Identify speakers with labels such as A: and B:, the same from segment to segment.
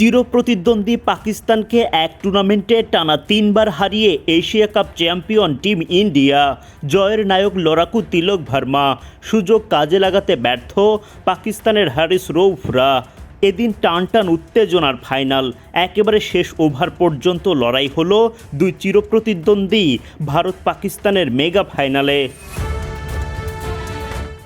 A: চিরপ্রতিদ্বন্দ্বী পাকিস্তানকে এক টুর্নামেন্টে টানা তিনবার হারিয়ে Asia cup champion team India. জয়ের নায়ক লড়াকু তিলক ভার্মা। সুযোগ কাজে লাগাতে ব্যর্থ পাকিস্তানের হ্যারিস রৌফরা। এদিন টান টান উত্তেজনার ফাইনাল। একেবারে শেষ ওভার পর্যন্ত লড়াই হলো দুই চিরপ্রতিদ্বন্দ্বী ভারত পাকিস্তানের মেগা ফাইনালে।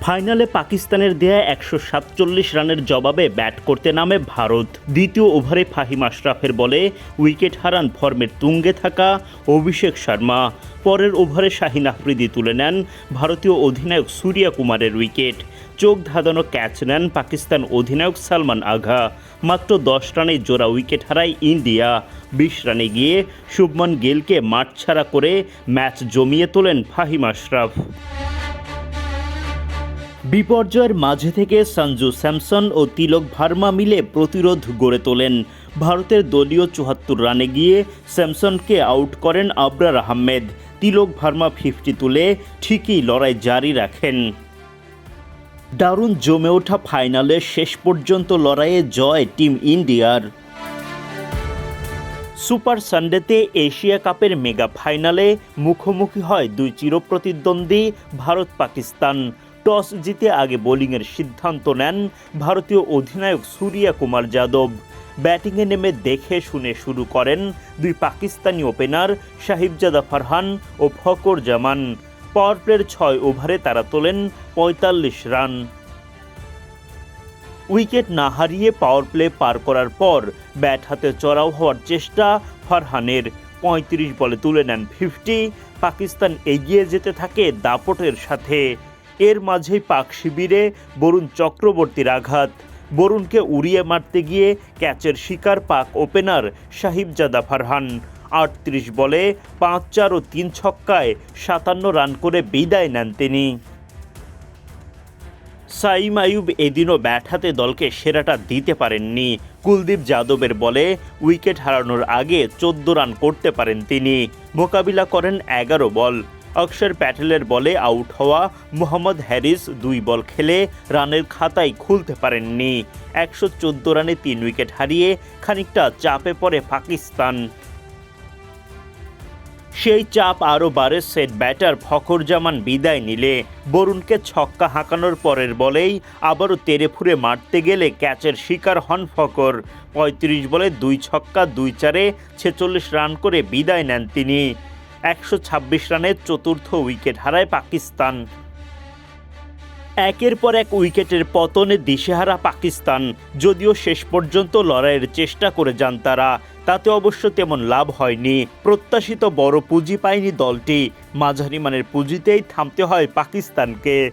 A: ফাইনালে পাকিস্তানের দেয়া একশো সাতচল্লিশ রানের জবাবে ব্যাট করতে নামে ভারত। দ্বিতীয় ওভারে ফাহিম আশরাফের বলে উইকেট হারান ফর্মের তুঙ্গে থাকা অভিষেক শর্মা। পরের ওভারে শাহিন আফ্রিদি তুলে নেন ভারতীয় অধিনায়ক সূর্যা কুমারের উইকেট। চোখ ধাঁধানো ক্যাচ নেন পাকিস্তান অধিনায়ক সালমান আঘা। মাত্র দশ রানে জোড়া উইকেট হারায় ইন্ডিয়া। বিশ রানে গিয়ে শুভমন গিলকে মাঠ ছাড়া করে ম্যাচ জমিয়ে তোলেন ফাহিম আশরাফ। বিপর্যয়ের মাঝে থেকে সঞ্জু স্যামসন ও তিলক ভার্মা মিলে প্রতিরোধ গড়ে তোলেন। ভারতের দলীয় চুয়াত্তর রানে গিয়ে স্যামসনকে আউট করেন আবরার আহমেদ। তিলক ভার্মা ফিফটি তুলে ঠিকই লড়াই জারি রাখেন। দারুণ জমে ওঠা ফাইনালে শেষ পর্যন্ত লড়াইয়ে জয় টিম ইন্ডিয়ার। সুপার সানডেতে এশিয়া কাপের মেগা ফাইনালে মুখোমুখি হয় দুই চিরপ্রতিদ্বন্দ্বী ভারত পাকিস্তান টস জিতে আগে বোলিংয়ের সিদ্ধান্ত নেন ভারতীয় অধিনায়ক সূর্যা কুমার যাদব। ব্যাটিংয়ে নেমে দেখে শুনে শুরু করেন দুই পাকিস্তানি ওপেনার সাহিবজাদা ফারহান ও ফকর জামান। পাওয়ার প্লের ছয় ওভারে তারা তোলেন পঁয়তাল্লিশ রান। উইকেট না হারিয়ে পাওয়ার প্লে পার করার পর ব্যাট হাতে চড়াও হওয়ার চেষ্টা ফারহানের। পঁয়ত্রিশ বলে তুলে নেন ফিফটি। পাকিস্তান এগিয়ে যেতে থাকে দাপটের সাথে। এর মাঝেই পাক শিবিরে বরুণ চক্রবর্তীর আঘাত। বরুণকে উড়িয়ে মারতে গিয়ে ক্যাচের শিকার পাক ওপেনার সাহিবজাদা ফারহান। আটত্রিশ বলে পাঁচ চার ও তিন ছক্কায় সাতান্ন রান করে বিদায় নেন তিনি। সাইম আয়ুব এদিনও ব্যাট হাতে দলকে সেরাটা দিতে পারেননি। কুলদীপ যাদবের বলে উইকেট হারানোর আগে চোদ্দ রান করতে পারেন তিনি। মোকাবিলা করেন এগারো বল। অক্ষর প্যাটেলের বলে আউট হওয়া মোহাম্মদ হ্যারিস দুই বল খেলে রানের খাতায় খুলতে পারেননি। একশো চোদ্দ রানে তিন উইকেট হারিয়ে খানিকটা চাপে পড়ে পাকিস্তান। সেই চাপ আরও বাড়ে সেট ব্যাটার ফখর জামান বিদায় নিলে। বরুণকে ছক্কা হাঁকানোর পরের বলেই আবারও তেরে ফুরে মারতে গেলে ক্যাচের শিকার হন ফকর পঁয়ত্রিশ বলে দুই ছক্কা, দুই চারে ছেচল্লিশ রান করে বিদায় নেন তিনি। একশো ছাব্বিশ রানের চতুর্থ উইকেট হারায় পাকিস্তান। একের পর এক উইকেটের পতনে দিশেহারা পাকিস্তান। যদিও শেষ পর্যন্ত লড়াইয়ের চেষ্টা করে যান তারা, তাতে অবশ্য তেমন লাভ হয়নি। প্রত্যাশিত বড় পুঁজি পায়নি দলটি। মাঝারিমানের পুঁজিতেই থামতে হয় পাকিস্তানকে।